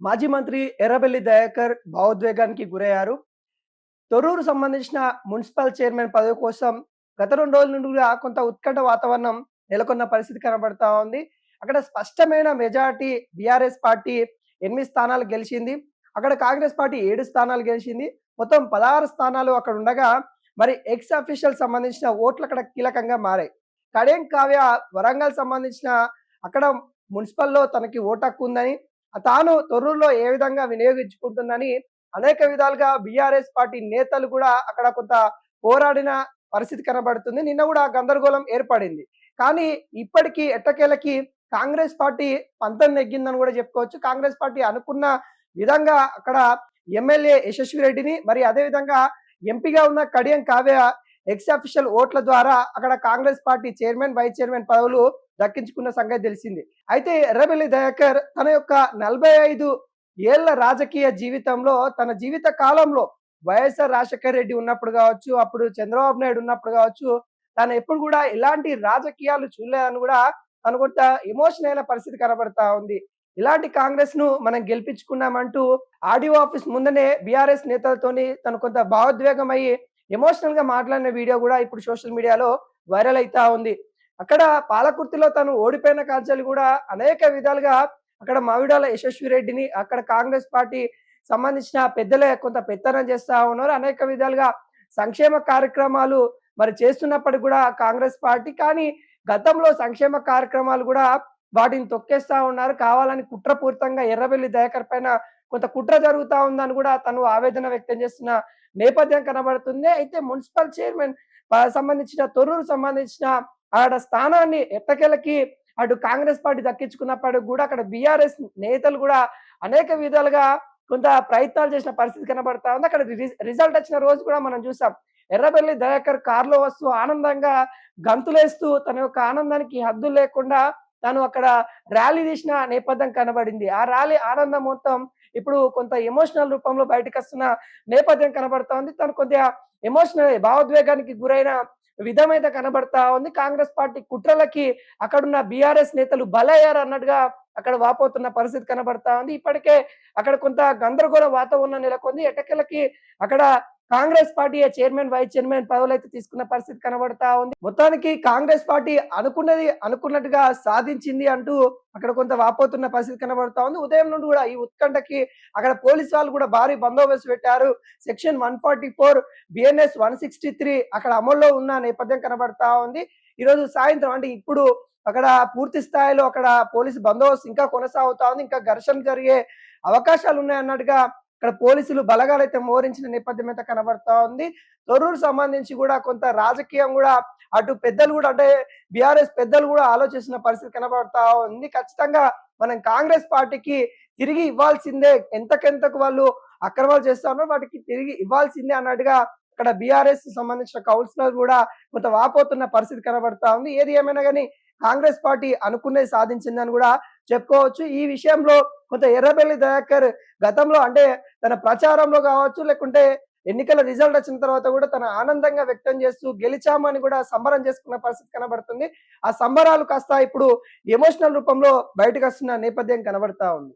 మాజీ మంత్రి ఎర్రబెల్లి దయాకర్ భావోద్వేగానికి గురయ్యారు. తొర్రూరు సంబంధించిన మున్సిపల్ చైర్మన్ పదవి కోసం గత రెండు రోజుల నుండి కూడా కొంత ఉత్కంఠ వాతావరణం నెలకొన్న పరిస్థితి కనబడతా ఉంది. అక్కడ స్పష్టమైన మెజారిటీ బీఆర్ఎస్ పార్టీ ఎనిమిది స్థానాలు గెలిచింది. అక్కడ కాంగ్రెస్ పార్టీ ఏడు స్థానాలు గెలిచింది. మొత్తం పదహారు స్థానాలు అక్కడ ఉండగా మరి ఎక్స్ అఫీషియల్ సంబంధించిన ఓట్లు అక్కడ కీలకంగా మారాయి. కడేం కావ్య వరంగల్ సంబంధించిన అక్కడ మున్సిపల్లో తనకి ఓటు హక్కు ఉందని తాను తొర్రూరులో ఏ విధంగా వినియోగించుకుంటుందని అనేక విధాలుగా బీఆర్ఎస్ పార్టీ నేతలు కూడా అక్కడ కొంత పోరాడిన పరిస్థితి కనబడుతుంది. నిన్న కూడా గందరగోళం ఏర్పడింది. కానీ ఇప్పటికీ ఎట్టకేలకి కాంగ్రెస్ పార్టీ పంతం నెగ్గిందని కూడా చెప్పుకోవచ్చు. కాంగ్రెస్ పార్టీ అనుకున్న విధంగా అక్కడ ఎమ్మెల్యే యశస్వి రెడ్డిని మరి అదే విధంగా ఎంపీగా ఉన్న కడియం కావ్య ఎక్స్ అఫిషియల్ ఓట్ల ద్వారా అక్కడ Congress party chairman vice chairman పదవులు దక్కించుకున్న సంగతి తెలిసింది. అయితే ఎర్రబెల్లి దయాకర్ తన యొక్క నలభై ఐదు ఏళ్ళ రాజకీయ జీవితంలో తన జీవిత కాలంలో వైఎస్ఆర్ రాజశేఖర్ రెడ్డి ఉన్నప్పుడు కావచ్చు అప్పుడు చంద్రబాబు నాయుడు ఉన్నప్పుడు కావచ్చు తను ఎప్పుడు కూడా ఇలాంటి రాజకీయాలు చూడలేదని కూడా తను కొంత ఎమోషన్ అయిన పరిస్థితి కనబడతా ఉంది. ఇలాంటి కాంగ్రెస్ను మనం గెలిపించుకున్నామంటూ ఆడియో ఆఫీస్ ముందనే బీఆర్ఎస్ నేతలతోని తను కొంత భావోద్వేగం అయ్యి ఎమోషనల్గా మాట్లాడిన వీడియో కూడా ఇప్పుడు సోషల్ మీడియాలో వైరల్ అవుతా ఉంది. అక్కడ పాలకుర్తిలో తను ఓడిపోయిన కాంచెలు కూడా అనేక విధాలుగా అక్కడ మావిడాల యశస్వి రెడ్డిని అక్కడ కాంగ్రెస్ పార్టీ సంబంధించిన పెద్దలే కొంత పెత్తనం చేస్తా ఉన్నారు. అనేక విధాలుగా సంక్షేమ కార్యక్రమాలు మరి చేస్తున్నప్పటికి కూడా కాంగ్రెస్ పార్టీ కానీ గతంలో సంక్షేమ కార్యక్రమాలు కూడా వాటిని తొక్కేస్తా ఉన్నారు. కావాలని కుట్రపూరితంగా ఎర్రబెల్లి దయాకర్ పైన కొంత కుట్ర జరుగుతా ఉందని కూడా తను ఆవేదన వ్యక్తం చేస్తున్న నేపథ్యం కనబడుతుంది. అయితే మున్సిపల్ చైర్మన్ సంబంధించిన తొర్రూరు సంబంధించిన ఆడ స్థానాన్ని ఎట్టకెలకి అటు కాంగ్రెస్ పార్టీ దక్కించుకున్నప్పటికి కూడా అక్కడ బీఆర్ఎస్ నేతలు కూడా అనేక విధాలుగా కొంత ప్రయత్నాలు చేసిన పరిస్థితి కనబడతా ఉంది. అక్కడ రిజల్ట్ వచ్చిన రోజు కూడా మనం చూసాం. ఎర్రబెల్లి దయాకర్ కారులో వస్తూ ఆనందంగా గంతులేస్తూ తన యొక్క ఆనందానికి హద్దు లేకుండా తను అక్కడ ర్యాలీ తీసిన నేపథ్యం కనబడింది. ఆ ర్యాలీ ఆనందం మొత్తం ఇప్పుడు కొంత ఎమోషనల్ రూపంలో బయటకు వస్తున్న నేపథ్యం కనబడతా ఉంది. తను కొద్దిగా ఎమోషనల్ భావోద్వేగానికి గురైన విధమైతే కనబడతా ఉంది. కాంగ్రెస్ పార్టీ కుట్రలకి అక్కడున్న బీఆర్ఎస్ నేతలు బలయ్యారు అన్నట్టుగా అక్కడ వాపోతున్న పరిస్థితి కనబడతా ఉంది. ఇప్పటికే అక్కడ కొంత గందరగోళ వాతావరణం నెలకొంది. ఎటకెలకి అక్కడ Congress party chairman vice chairman పదవులు అయితే తీసుకున్న పరిస్థితి కనబడతా ఉంది. మొత్తానికి కాంగ్రెస్ పార్టీ అనుకున్నది అనుకున్నట్టుగా సాధించింది అంటూ అక్కడ కొంత వాపోతున్న పరిస్థితి కనబడతా ఉంది. ఉదయం నుండి కూడా ఈ ఉత్కంఠకి అక్కడ పోలీసు వాళ్ళు కూడా భారీ బందోబస్తు పెట్టారు. Section one forty four BNS one sixty three అక్కడ అమల్లో ఉన్న నేపథ్యం కనబడతా ఉంది. ఈరోజు సాయంత్రం అంటే ఇప్పుడు అక్కడ పూర్తి స్థాయిలో అక్కడ పోలీసు బందోబస్తు ఇంకా కొనసాగుతా ఉంది. ఇంకా ఘర్షణ జరిగే అవకాశాలు ఉన్నాయి అన్నట్టుగా ఇక్కడ పోలీసులు బలగాలైతే మోహరించిన నేపథ్యం అయితే కనబడతా ఉంది. తొర్రూరు సంబంధించి కూడా కొంత రాజకీయం కూడా అటు పెద్దలు కూడా అంటే బీఆర్ఎస్ పెద్దలు కూడా ఆలోచిస్తున్న పరిస్థితి కనబడతా ఉంది. ఖచ్చితంగా మనం కాంగ్రెస్ పార్టీకి తిరిగి ఇవ్వాల్సిందే. ఎంతకెంతకు వాళ్ళు అక్రమాలు చేస్తా ఉన్నారు వాటికి తిరిగి ఇవ్వాల్సిందే అన్నట్టుగా ఇక్కడ బీఆర్ఎస్ సంబంధించిన కౌన్సిలర్ కూడా కొంత వాపోతున్న పరిస్థితి కనబడతా ఉంది. ఏది ఏమైనా కానీ కాంగ్రెస్ పార్టీ అనుకునేది సాధించిందని కూడా చెప్పుకోవచ్చు. ఈ విషయంలో కొంత ఎర్రబెల్లి దయాకర్ గతంలో అంటే తన ప్రచారంలో కావచ్చు లేకుంటే ఎన్నికల రిజల్ట్ వచ్చిన తర్వాత కూడా తన ఆనందంగా వ్యక్తం చేస్తూ గెలిచామని కూడా సంబరం చేసుకున్న పరిస్థితి కనబడుతుంది. ఆ సంబరాలు కాస్త ఇప్పుడు ఎమోషనల్ రూపంలో బయటకు వస్తున్న నేపథ్యం కనబడతా ఉంది.